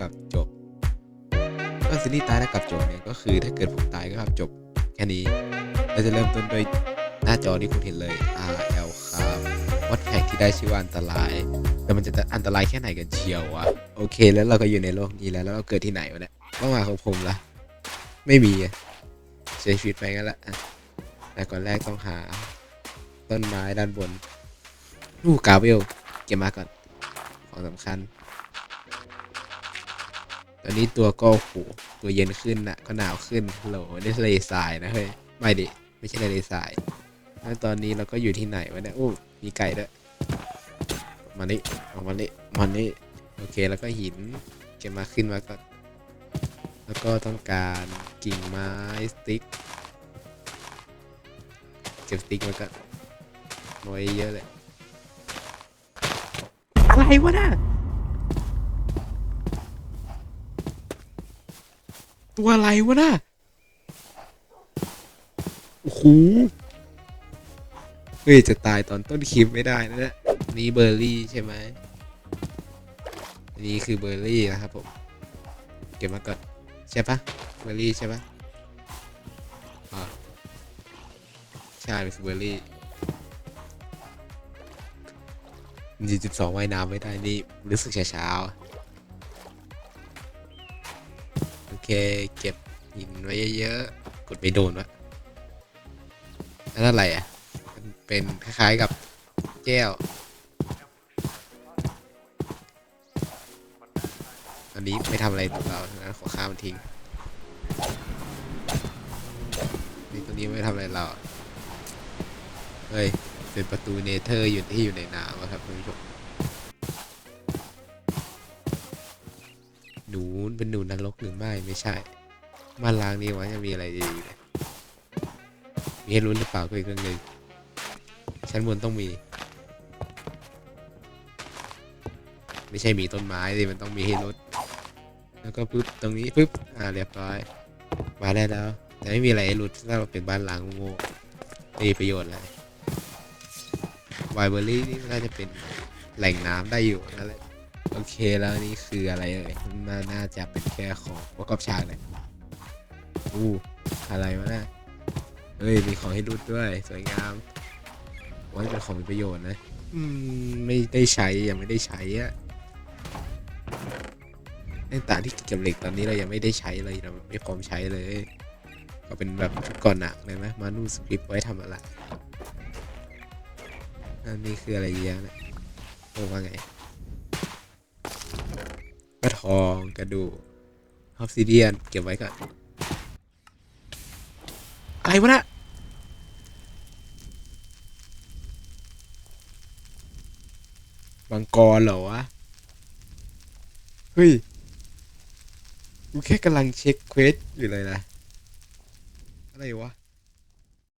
กับจบก็ซีรี่ตายแล้วกับจบเนี่ยก็คือถ้าเกิดผมตายก็กับจบแค่นี้เราจะเริ่มต้นด้วยหน้าจอที่คุณเห็นเลย RL ครับวัดแพกที่ได้ชื่อว่าอันตราย แต่มันจะอันตรายแค่ไหนกันเชียววะโอเค แล้วเราก็อยู่ในโลกนี้แล้วแล้วเราเกิดที่ไหนวะเนี่ยเป้าหมายของผมละไม่มีใช้ชีวิตไปงั้นละแต่ก่อนแรกต้องหาต้นไม้ด้านบนนู่กาเวลเก็บมาก่อนของสำคัญ ตอนนี้ตัวก็โหตัวเย็นขึ้นนะก็หนาวขึ้นโหลได้ทะเลทรายนะเฮ้ยไม่ดิไม่ใช่ทะเลทรายแล้วตอนนี้เราก็อยู่ที่ไหนวะเนี่ยโอ้มีไก่ด้วยมานี่เอามานี่มานี่โอเคแล้วก็หินเก็บมาขึ้นมาก่อนแล้วก็ต้องการกิ่งไม้สติ๊กเก็บสติ๊กมาก่อนไว้เยอะเลยอะไรวะน่ะ ตัวอะไรวะน่ะโอ้โหเฮ้ยจะตายตอนต้นคลิปไม่ได้นะเนี่ยนี่เบอร์รี่ใช่ไหมนนี้คือเบอร์รี่นะครับผม เก็บมาก่อนใช่ปะเบอร์รี่ใช่ปะอ่าใช่เป็นเบอร์รี่ยี่สิบสองว่ายน้ำไม่ได้นี่รู้สึกเช้าๆ เค เก็บหินไว้เยอะๆ กดไม่โดนวะนั่นอะไรอะ มันเป็นคล้ายๆกับแก้ว อันนี้ไม่ทำอะไรต่อเรานั้นขอข้ามมันทิ้ง นี่ตัวนี้ไม่ทำอะไรเรา เฮ้ย เป็นประตูเนเธอร์อยู่ที่อยู่ในน้ำอะครับคุณผู้ชม หนูเป็นหนูนรกหรือไม่ไม่ใช่บ้านล้างนี่วะจะมีอะไรดีเลยมีให้รุ้นหรือเปล่าก็อีกเรื่องหนึ่งชั้นบนต้องมี ไม่ใช่มีต้นไม้สิมันต้องมีให้รุ้นแล้วก็ปุ๊บตรงนี้ปุ๊บอ่าเรียบร้อยมาได้แล้ว แต่ไม่มีอะไรให้รุ้นถ้าเราเป็นบ้านล้างโง่ไม่มีประโยชน์อะไรไวเบอรี่นี่น่าจะเป็นแหล่งน้ำได้อยู่นั่นแหละ โอเคแล้วนี่คืออะไรเอ่ยน่าน่าจะเป็นแค่ของประกอบฉากเลยอู้อะไรวะน่ะเฮ้ยมีของให้รูดด้วย สวยงามว่าเป็นของมีประโยชน์นะ อืมไม่ได้ใช้ยังไม่ได้ใช้อะไอ้ต่างที่เก็บเหล็กตอนนี้เรายังไม่ได้ใช้เลยเราไม่พร้อมใช้เลย ก็เป็นแบบชุดก่อนหนักเลยไหมมานูสคริปต์ไว้ทำอะไรอันนี้คืออะไรเยอะนะโอ้ว่าไง องกระดูกออฟซิเดียนเก็บไว้ก่อน อะไรวะนะมังกรเหรอวะ เฮ้ย กูแค่กำลังเช็คเควสอยู่เลยนะ อะไรวะ